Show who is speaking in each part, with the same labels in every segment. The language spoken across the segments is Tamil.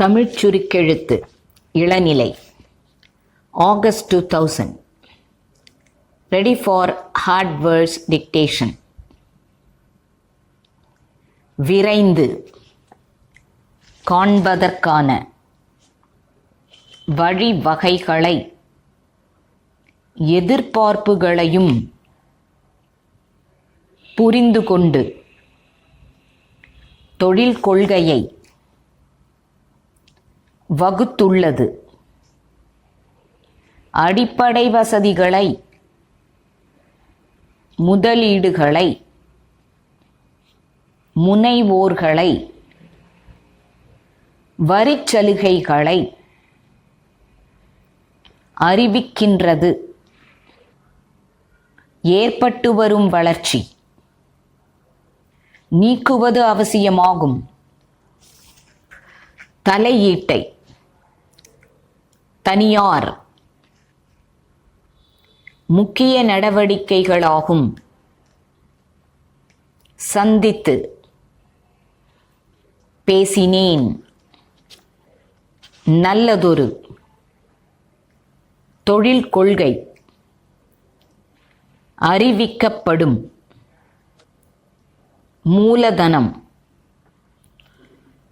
Speaker 1: தமிழ்ச் சுருக்கெழுத்து இளநிலை. August two thousand ready for hard words dictation விரைந்து. காண்பதற்கான வழிவகைகளை எதிர்பார்ப்புகளையும் புரிந்து கொண்டு தொழில் கொள்கையை வகுத்துள்ளது. அடிப்படை வசதிகளை முதலீடுகளை முனைவோர்களை வரிச்சலுகைகளை அறிவிக்கின்றது. ஏற்பட்டு வரும் வளர்ச்சி. நீக்குவது அவசியமாகும். தலையீட்டை. தனியார். முக்கிய நடவடிக்கைகளாகும். சந்தித்து பேசினேன். நல்லதொரு தொழில் கொள்கை அறிவிக்கப்படும். மூலதனம்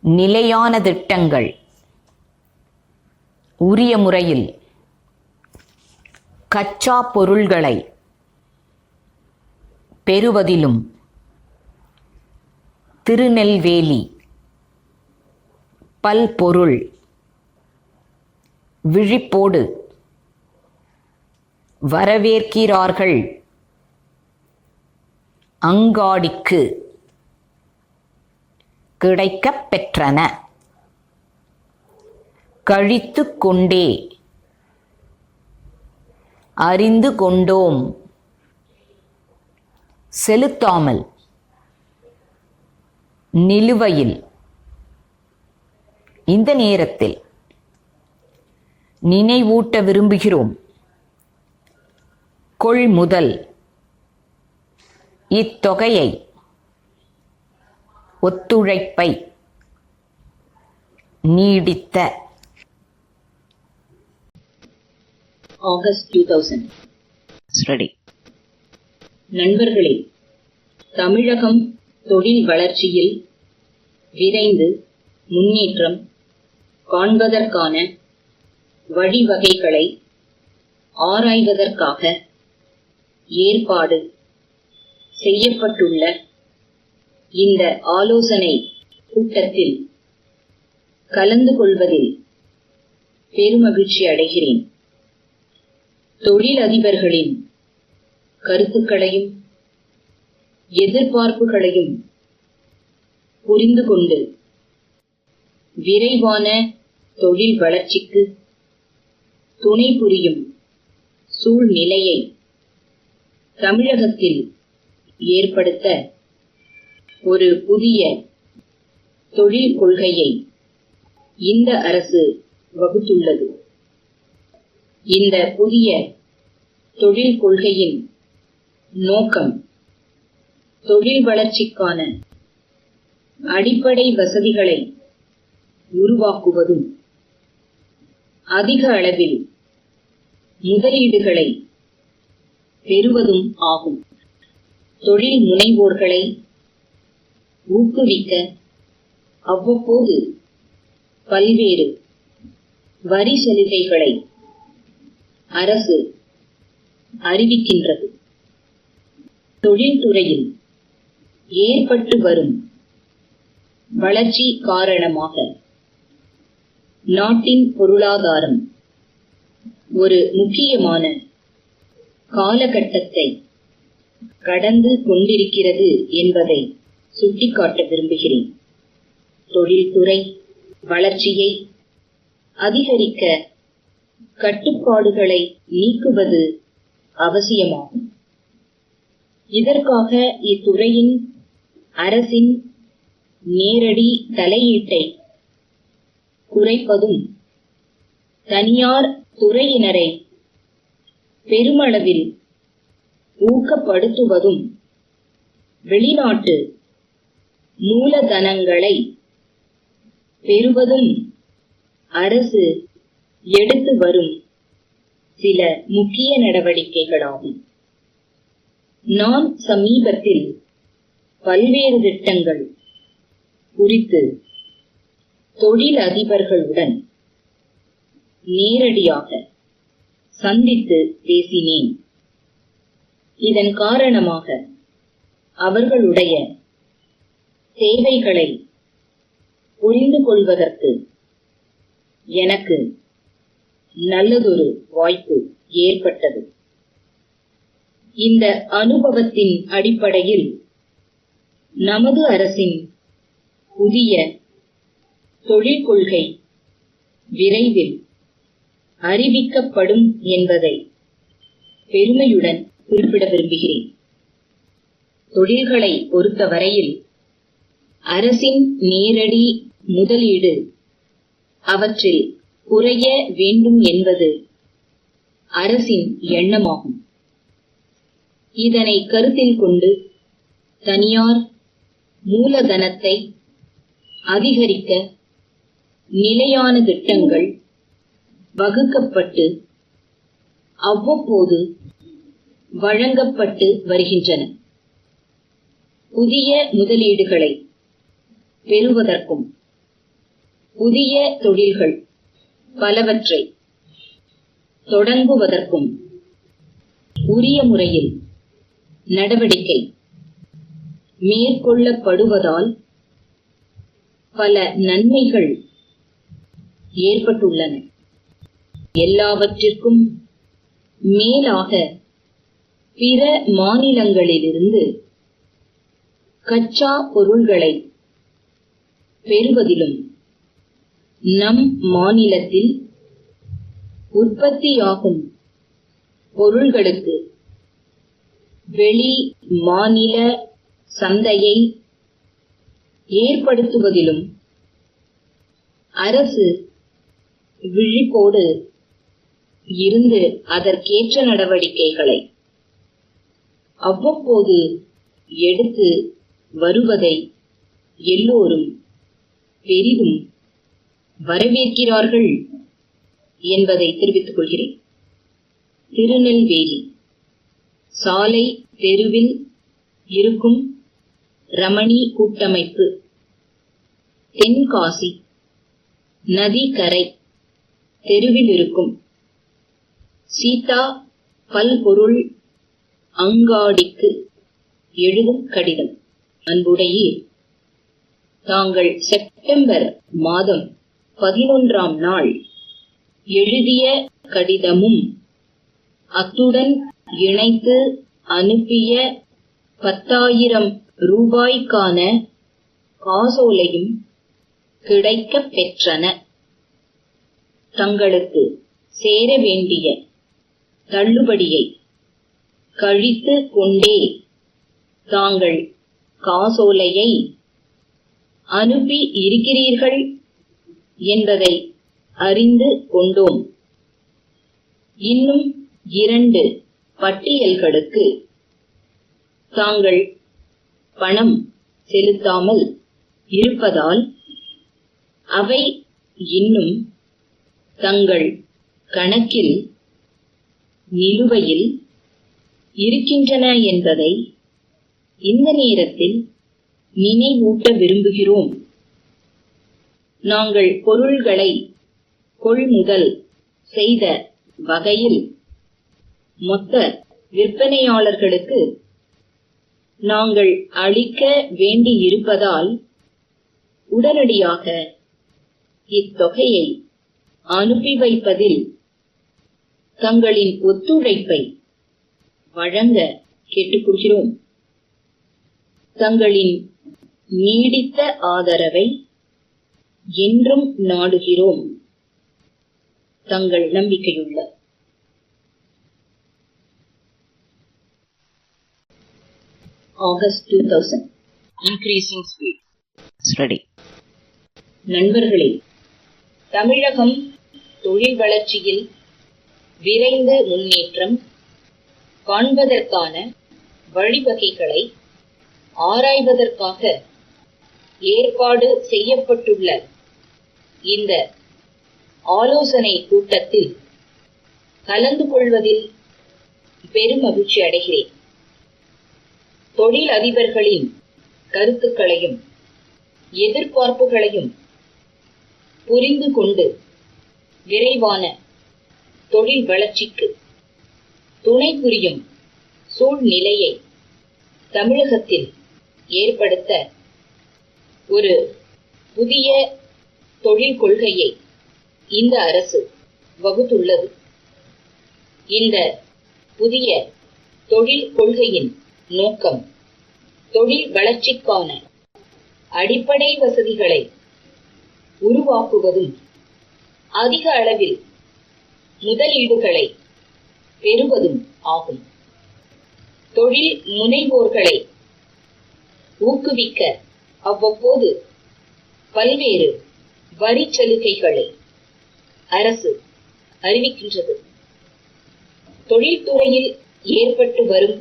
Speaker 1: நிலையான திட்டங்கள். உரிய முறையில் கச்சா பொருள்களை பெறுவதிலும் திருநெல்வேலி பல்பொருள் விழிப்போடு வரவேற்கிறார்கள். அங்காடிக்கு கிடைக்கப் பெற்றன. கழித்து கொண்டே அறிந்து கொண்டோம் செலுத்தாமல். நிலுவையில். இந்த நேரத்தில் நினைவூட்ட விரும்புகிறோம். கொள்முதல் இத்தொகையை ஒத்துழைப்பை நீடித்த
Speaker 2: ஆகஸ்ட் டூ தௌசண்ட்.
Speaker 1: ரெடி.
Speaker 2: நண்பர்களே தமிழகம் தொழில் வளர்ச்சியில் விரைந்து முன்னேற்றம் காண்பதற்கான வழிவகைகளை ஆராய்வதற்காக ஏற்பாடு செய்யப்பட்டுள்ள இந்த ஆலோசனை கூட்டத்தில் கலந்து கொள்வதில் பெருமகிழ்ச்சி அடைகிறேன். தொழிலதிபர்களின் கருத்துக்களையும் எதிர்பார்ப்புகளையும் புரிந்து கொண்டு விரைவான தொழில் வளர்ச்சிக்கு துணை புரியும் சூழ்நிலையை தமிழகத்தில் ஏற்படுத்த ஒரு புதிய தொழில் கொள்கையை இந்த அரசு வகுத்துள்ளது. இந்த புதிய தொழில் கொள்கையின் நோக்கம் தொழில் வளர்ச்சிக்கான அடிப்படை வசதிகளை உருவாக்குவதும் அதிக அளவில் முதலீடுகளை பெறுவதும் ஆகும். தொழில் முனைவோர்களை ஊக்குவிக்க அவ்வப்போது பல்வேறு வரி சலுகைகளை அரசு அறிவிக்கின்றது. தொழில்துறையில் ஏற்பட்டு வரும் வளர்ச்சி காரணமாக நாட்டின் பொருளாதாரம் ஒரு முக்கியமான காலகட்டத்தை கடந்து கொண்டிருக்கிறது என்பதை சுட்டிக்காட்ட விரும்புகிறேன். தொழில்துறை வளர்ச்சியை அதிகரிக்க கட்டுப்பாடுகளை நீக்குவது அவசியமாகும். இதற்காக இத்துறையின் அரசின் நேரடி தலையீட்டை குறைப்பதும் தனியார் துறையினரை பெருமளவில் ஊக்கப்படுத்துவதும் வெளிநாட்டு மூலதனங்களை பெறுவதும் அரசு எடுத்து வரும் சில முக்கிய நடவடிக்கைகளாகும். நான் சமீபத்தில் பல்வேறு திட்டங்கள் குறித்து தொழில் அதிபர்களுடன் நேரடியாக சந்தித்து பேசினேன். இதன் காரணமாக அவர்களுடைய தேவைகளை புரிந்து கொள்வதற்கு எனக்கு நல்லதொரு வாய்ப்பு ஏற்பட்டது. இந்த அனுபவத்தின் அடிப்படையில் நமது அரசின் புதிய தொழில் கொள்கை விரைவில் அறிவிக்கப்படும் என்பதை பெருமையுடன் குறிப்பிட விரும்புகிறேன். தொழில்களை பொறுத்தவரையில் அரசின் நேரடி முதலீடு அவற்றில் குறைய வேண்டும் என்பது அரசின் எண்ணமாகும். இதனை கருத்தில் கொண்டு தனியார் மூலதனத்தை அதிகரிக்க நிலையான திட்டங்கள் வகுக்கப்பட்டு அவ்வப்போது வழங்கப்பட்டு வருகின்றன. புதிய முதலீடுகளை பெறுவதற்கும் புதிய தொழில்கள் பலவற்றை தொடங்குவதற்கும் உரிய முறையில் நடவடிக்கை மேற்கொள்ளப்படுவதால் பல நன்மைகள் ஏற்பட்டுள்ளன. எல்லாவற்றிற்கும் மேலாக பிற மாநிலங்களிலிருந்து கச்சா பொருள்களை பெறுவதிலும் நம் மாநிலத்தில் உற்பத்தியாகும் பொருள்களுக்கு வெளி மாநில சந்தையை ஏற்படுத்துவதிலும் அரசு விழிப்போடு இருந்து அதற்கேற்ற நடவடிக்கைகளை அவ்வப்போது எடுத்து வருவதை எல்லோரும் பெரிதும் வரவேற்கிறார்கள் என்பதை தெரிவித்துக் கொள்கிறேன். திருநெல்வேலி சாலை தெருவில் இருக்கும் ரமணி கூட்டமைப்பு தென்காசி நதிக்கரை தெருவில் இருக்கும் சீதா பல்பொருள் அங்காடிக்கு எழுதும் கடிதம். அன்புடையே தாங்கள் செப்டம்பர் மாதம் பதினொன்றாம் நாள். எழுதிய கடிதமும் அத்துடன் இணைத்து அனுப்பிய பத்தாயிரம் ரூபாய்க்கான காசோலையும் கிடைக்கப் பெற்றன. தங்களுக்கு சேர வேண்டிய தள்ளுபடியை கழித்து கொண்டே தாங்கள் காசோலையை அனுப்பி இருக்கிறீர்கள் என்பதை அறிந்து கொண்டோம். இன்னும் இரண்டு பட்டியல்களுக்கு தாங்கள் பணம் செலுத்தாமல் இருப்பதால் அவை இன்னும் தங்கள் கணக்கில் நிலுவையில் இருக்கின்றன என்பதை இந்த நேரத்தில் நினைவூட்ட விரும்புகிறோம். நாங்கள் பொருள்களை கொள்முதல் செய்த வகையில் மொத்த விற்பனையாளர்களுக்கு நாங்கள் அளிக்க வேண்டியிருப்பதால் உடனடியாக இத்தொகையை அனுப்பி வைப்பதில் தங்களின் ஒத்துழைப்பை வழங்க கேட்டுக்கொள்கிறோம். தங்களின் நீடித்த ஆதரவை என்றும் நாடுகிறோம். தங்கள் நம்பிக்கையுள்ள. August two thousand increasing speed நண்பர்களே தமிழகம் தொழில் வளர்ச்சியில் விரைந்த முன்னேற்றம் காண்பதற்கான வழிவகைகளை ஆராய்வதற்காக ஏற்பாடு செய்யப்பட்டுள்ள இந்த ஆலோசனை கூட்டத்தில் கலந்து கொள்வதில் பெரும் மகிழ்ச்சி அடைகிறேன். தொழில் அதிபர்களின் கருத்துக்களையும் எதிர்பார்ப்புகளையும் புரிந்து கொண்டு விரைவான தொழில் வளர்ச்சிக்கு துணை புரியும் சூழ்நிலையை தமிழகத்தில் ஏற்படுத்த ஒரு புதிய தொழில் கொள்கையை இந்த அரசு வகுத்துள்ளது. இந்த புதிய தொழில் கொள்கையின் நோக்கம் தொழில் வளர்ச்சிக்கான அடிப்படை வசதிகளை உருவாக்குவதும் அதிக அளவில் முதலீடுகளை பெறுவதும் ஆகும். தொழில் முனைவோர்களை ஊக்குவிக்க அவ்வப்போது பல்வேறு வரி சலுகைகளை அரசு அறிவிக்கின்றது. தொழில்துறையில் ஏற்பட்டு வரும்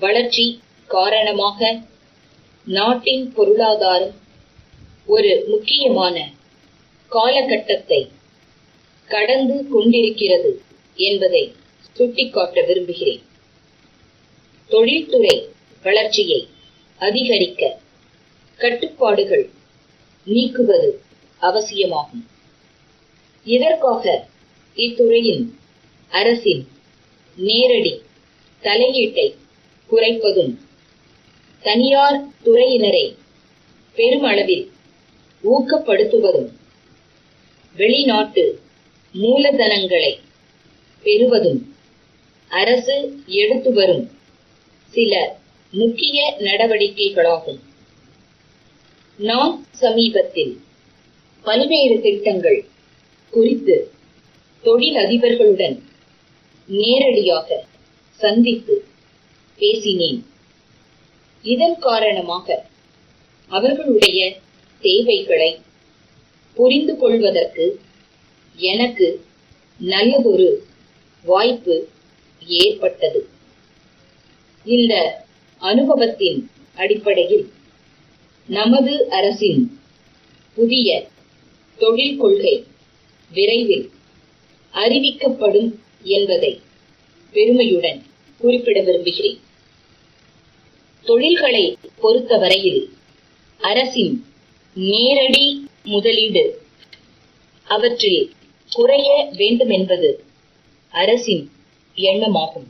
Speaker 2: வளர்ச்சி காரணமாக நாட்டின் பொருளாதாரம் ஒரு முக்கியமான காலகட்டத்தை கடந்து கொண்டிருக்கிறது என்பதை சுட்டிக்காட்ட விரும்புகிறேன். தொழில்துறை வளர்ச்சியை அதிகரிக்க கட்டுப்பாடுகள் நீக்குவது அவசியமாகும். இதற்காக இத்துறையின் அரசின் நேரடி தலையீட்டை குறைப்பதும் தனியார் துறையினரை பெருமளவில் ஊக்கப்படுத்துவதும் வெளிநாட்டு மூலதனங்களை பெறுவதும் அரசு எடுத்து வரும் சில முக்கிய நடவடிக்கைகளாகும். நான் சமீபத்தில் பல்வேறு திட்டங்கள் குறித்து தொழில் அதிபர்களுடன் நேரடியாக சந்தித்து பேசினேன். இதன் காரணமாக அவர்களுடைய தேவைகளை புரிந்து கொள்வதற்கு எனக்கு நல்லதொரு வாய்ப்பு ஏற்பட்டது. இந்த அனுபவத்தின் அடிப்படையில் நமது அரசின் புதிய தொழில் கொள்கை விரைவில் அறிவிக்கப்படும் என்பதை பெருமையுடன் குறிப்பிட விரும்புகிறேன். தொழில்களை பொறுத்தவரையில் அரசின் நேரடி முதலீடு அவற்றில் குறைய வேண்டுமென்பது அரசின் எண்ணமாகும்.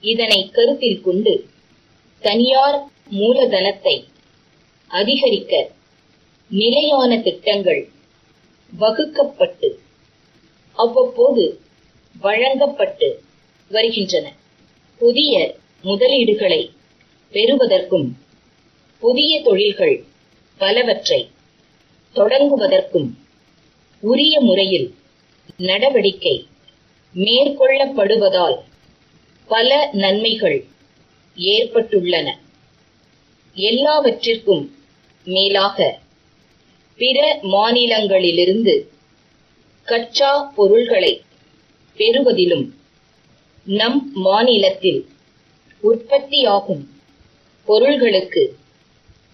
Speaker 2: இதனை கருத்தில் கொண்டு தனியார் மூலதனத்தை அதிகரிக்க நிலையான திட்டங்கள் வகுக்கப்பட்டு அவ்வப்போது வழங்கப்பட்டு வருகின்றன. புதிய முதலீடுகளை பெறுவதற்கும் புதிய தொழில்கள் பலவற்றை தொடங்குவதற்கும் உரிய முறையில் நடவடிக்கை மேற்கொள்ளப்படுவதால் பல நன்மைகள் ஏற்பட்டுள்ளன. எல்லாவற்றிற்கும் மேலாக பிற மாநிலங்களிலிருந்து கச்சா பொருள்களை பெறுவதிலும் நம் மாநிலத்தில் உற்பத்தியாகும் பொருள்களுக்கு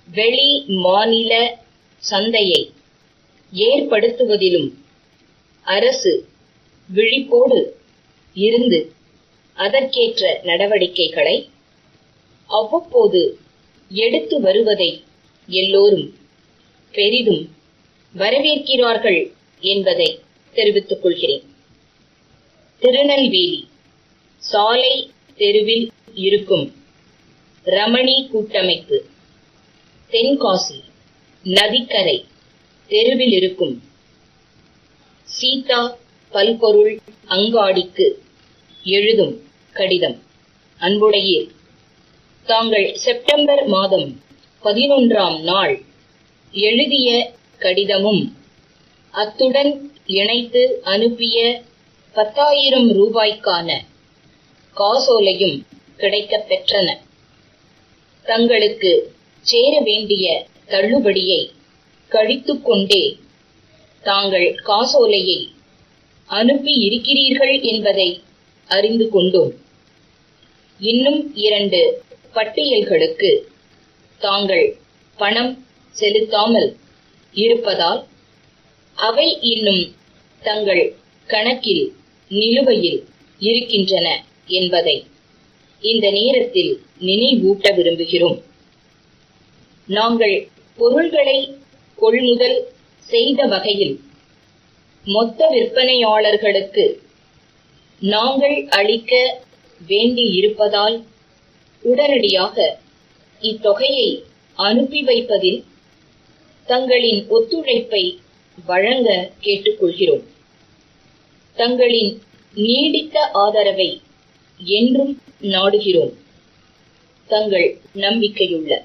Speaker 2: வெளி மாநில சந்தையை ஏற்படுத்துவதிலும் அரசு விழிப்போடு இருந்து அதற்கேற்ற நடவடிக்கைகளை அவ்வப்போது எடுத்து வருவதை எல்லோரும் பெரிதும் வரவேற்கிறார்கள் என்பதை தெரிவித்துக் கொள்கிறேன். திருநெல்வேலி சாலை தெருவில் இருக்கும் ரமணி கூட்டமைப்பு தென்காசி நதிக்கரை தெருவில் இருக்கும் சீதா பல்பொருள் அங்காடிக்கு எழுதும் கடிதம். அன்புடையீர் தாங்கள் செப்டம்பர் மாதம் பதினொன்றாம் நாள் எழுதிய கடிதமும் அத்துடன் இணைத்து அனுப்பிய பத்தாயிரம் ரூபாய்க்கான காசோலையும் கிடைக்கப் பெற்றன. தங்களுக்கு சேர வேண்டிய தள்ளுபடியை கழித்து கொண்டே தாங்கள் காசோலையை அனுப்பி இருக்கிறீர்கள் என்பதை அறிந்து கொண்டோம். இன்னும் இரண்டு பட்டியல்களுக்கு தாங்கள் பணம் செலுத்தாமல் இருப்பதால் அவை இன்னும் தங்கள் கணக்கில் நிலுவையில் இருக்கின்றன என்பதை இந்த நேரத்தில் நினைவூட்ட விரும்புகிறோம். நாங்கள் பொருள்களை கொள்முதல் செய்த வகையில் மொத்த விற்பனையாளர்களுக்கு நாங்கள் அளிக்க வேண்டியிருப்பதால் உடனடியாக இத்தொகையை அனுப்பி வைப்பதில் தங்களின் ஒத்துழைப்பை வழங்க கேட்டுக்கொள்கிறோம். தங்களின் நீடித்த ஆதரவை என்றும் நாடுகிறோம். தங்கள் நம்பிக்கையுள்ள